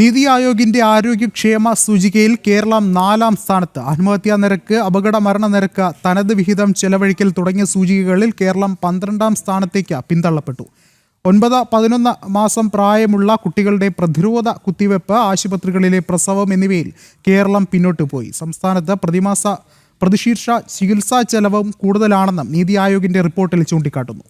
നീതി ആയോഗിന്റെ ആരോഗ്യക്ഷേമ സൂചികയിൽ കേരളം നാലാം സ്ഥാനത്ത്. ആത്മഹത്യാ നിരക്ക് അപകട മരണ നിരക്ക് തനത് വിഹിതം ചെലവഴിക്കൽ തുടങ്ങിയ സൂചികകളിൽ കേരളം പന്ത്രണ്ടാം സ്ഥാനത്തേക്ക് പിന്തള്ളപ്പെട്ടു. ഒൻപത് പതിനൊന്ന് മാസം പ്രായമുള്ള കുട്ടികളുടെ പ്രതിരോധ കുത്തിവെപ്പ് ആശുപത്രികളിലെ പ്രസവം എന്നിവയിൽ കേരളം പിന്നോട്ട് പോയി. സംസ്ഥാനത്ത് പ്രതിമാസ പ്രതിശീർഷ ചികിത്സാ ചെലവും കൂടുതലാണെന്നും നീതി ആയോഗിന്റെ റിപ്പോർട്ടിൽ ചൂണ്ടിക്കാട്ടുന്നു.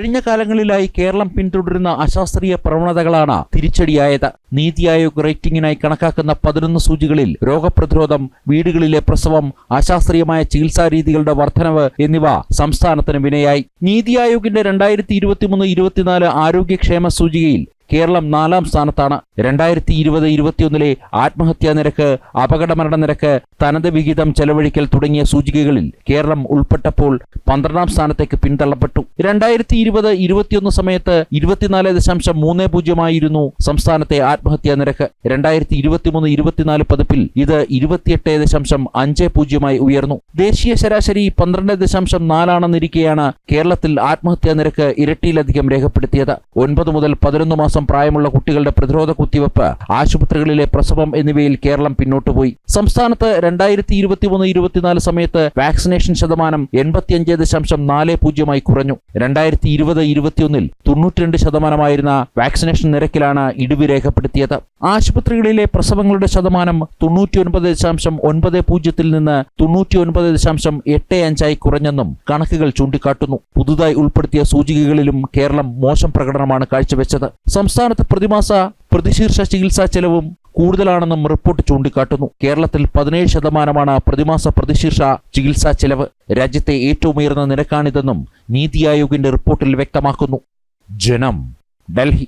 കഴിഞ്ഞ കാലങ്ങളിലായി കേരളം പിന്തുടരുന്ന അശാസ്ത്രീയ പ്രവണതകളാണ് തിരിച്ചടിയായത്. നീതി ആയോഗ് റേറ്റിംഗിനായി കണക്കാക്കുന്ന പതിനൊന്ന് സൂചികളിൽ രോഗപ്രതിരോധം വീടുകളിലെ പ്രസവം അശാസ്ത്രീയമായ ചികിത്സാ രീതികളുടെ വർധനവ് എന്നിവ സംസ്ഥാനത്തിന് വിനയായി. നീതി ആയോഗിന്റെ രണ്ടായിരത്തി ഇരുപത്തിമൂന്ന് ഇരുപത്തിനാല് ആരോഗ്യക്ഷേമ സൂചികയിൽ കേരളം നാലാം സ്ഥാനത്താണ്. രണ്ടായിരത്തി ഇരുപത് ഇരുപത്തിയൊന്നിലെ ആത്മഹത്യാ നിരക്ക് അപകടമരണ നിരക്ക് തനത് വിഹിതം ചെലവഴിക്കൽ തുടങ്ങിയ സൂചികകളിൽ കേരളം ഉൾപ്പെട്ടപ്പോൾ പന്ത്രണ്ടാം സ്ഥാനത്തേക്ക് പിന്തള്ളപ്പെട്ടു. രണ്ടായിരത്തി ഇരുപത് ഇരുപത്തിയൊന്ന് സമയത്ത് ഇരുപത്തിനാല് ദശാംശം മൂന്ന് പൂജ്യമായിരുന്നു സംസ്ഥാനത്തെ ആത്മഹത്യാ നിരക്ക്. രണ്ടായിരത്തി ഇരുപത്തിമൂന്ന് ഇരുപത്തിനാല് പതിപ്പിൽ ഇത് ഇരുപത്തിയെട്ട് ദശാംശം അഞ്ച് പൂജ്യമായി ഉയർന്നു. ദേശീയ ശരാശരി പന്ത്രണ്ട് ദശാംശം നാലാണെന്നിരിക്കെയാണ് കേരളത്തിൽ ആത്മഹത്യാ നിരക്ക് ഇരട്ടിയിലധികം രേഖപ്പെടുത്തിയത്. ഒൻപത് മുതൽ പതിനൊന്ന് മാസം പ്രായമുള്ള കുട്ടികളുടെ പ്രതിരോധ കുത്തിവെപ്പ് ആശുപത്രികളിലെ പ്രസവം എന്നിവയിൽ കേരളം പിന്നോട്ടുപോയി സംസ്ഥാനത്ത് രണ്ടായിരത്തി ഇരുപത്തിമൂന്ന് ഇരുപത്തിനാല് സമയത്ത് വാക്സിനേഷൻ ശതമാനം എൺപത്തിയഞ്ച് ദശാംശം നാല് പൂജ്യമായി കുറഞ്ഞു. രണ്ടായിരത്തി ഇരുപത് ഇരുപത്തിയൊന്നിൽ തൊണ്ണൂറ്റിരണ്ട് ശതമാനമായിരുന്ന വാക്സിനേഷൻ നിരക്കിലാണ് ഇടിവ് രേഖപ്പെടുത്തിയത്. ആശുപത്രികളിലെ പ്രസവങ്ങളുടെ ശതമാനം തൊണ്ണൂറ്റിയൊൻപത് ദശാംശം ഒൻപത് പൂജ്യത്തിൽ നിന്ന് തൊണ്ണൂറ്റിയൊൻപത് ദശാംശം എട്ട് അഞ്ചായി കുറഞ്ഞെന്നും കണക്കുകൾ ചൂണ്ടിക്കാട്ടുന്നു. പുതുതായി ഉൾപ്പെടുത്തിയ സൂചികകളിലും കേരളം മോശം പ്രകടനമാണ് കാഴ്ചവെച്ചത്. സംസ്ഥാനത്ത് പ്രതിമാസ പ്രതിശീർഷ ചികിത്സാ ചെലവും കൂടുതലാണെന്നും റിപ്പോർട്ട് ചൂണ്ടിക്കാട്ടുന്നു. കേരളത്തിൽ പതിനേഴ് ശതമാനമാണ് പ്രതിമാസ പ്രതിശീർഷ ചികിത്സാ ചെലവ്. രാജ്യത്തെ ഏറ്റവും ഉയർന്ന നിരക്കാണിതെന്നും നീതി ആയോഗിന്റെ റിപ്പോർട്ടിൽ വ്യക്തമാക്കുന്നു. ജനം ഡൽഹി.